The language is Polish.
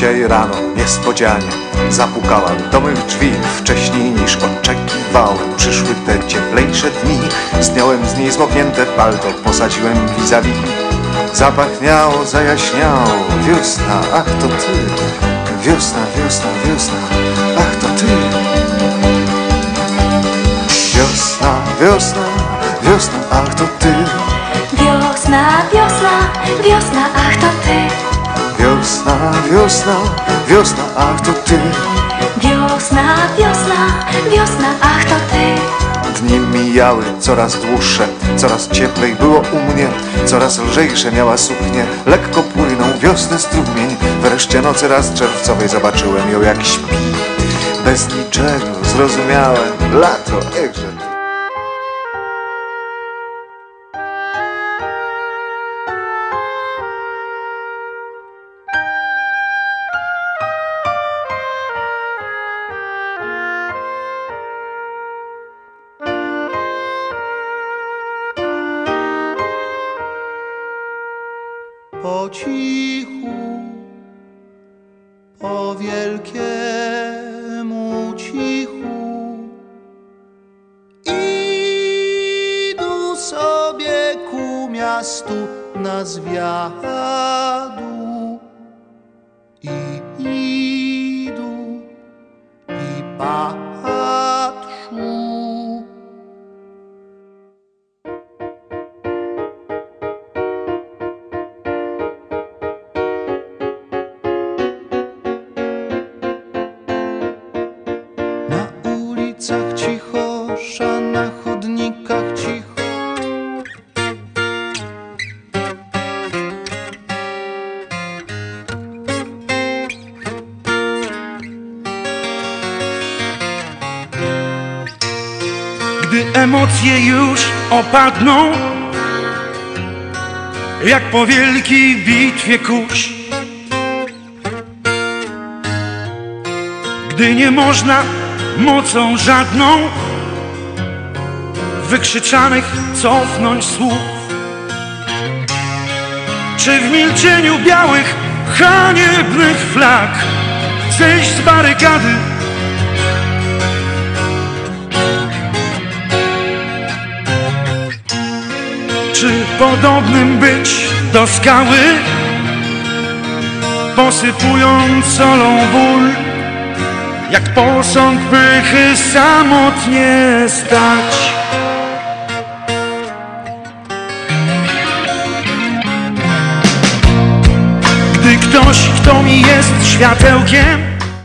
Dzisiaj rano niespodzianie. Zapukałem do mych drzwi Wcześniej niż oczekiwałem. Przyszły te cieplejsze dni. Zdjąłem z niej zmoknięte palto. Posadziłem vis-a-vis. Zapachniało, zajaśniało. Wiosna, ach to ty. Wiosna, wiosna, wiosna. Ach to ty. Wiosna, wiosna, wiosna Ach to ty. Wiosna, wiosna, wiosna, ach to ty Wiosna, wiosna, Ach to ty Wiosna, wiosna, wiosna, ach to ty Dni mijały coraz dłuższe, coraz cieplej było u mnie, coraz lżejsze miała suknie, lekko płynął wiosny strumień. Wreszcie nocy raz czerwcowej zobaczyłem ją jak śpi. Bez niczego zrozumiałem, lato, echże po cichu, po wielkiemu cichu. Idą sobie ku miastu na zwiadu Gdy emocje już opadną Jak po wielkiej bitwie kurz. Gdy nie można mocą żadną Wykrzyczanych cofnąć słów. Czy w milczeniu białych, haniebnych flag Zejść z barykady Czy podobnym być do skały, posypując solą ból, jak posąg pychy samotnie stać? Gdy ktoś, kto mi jest światełkiem,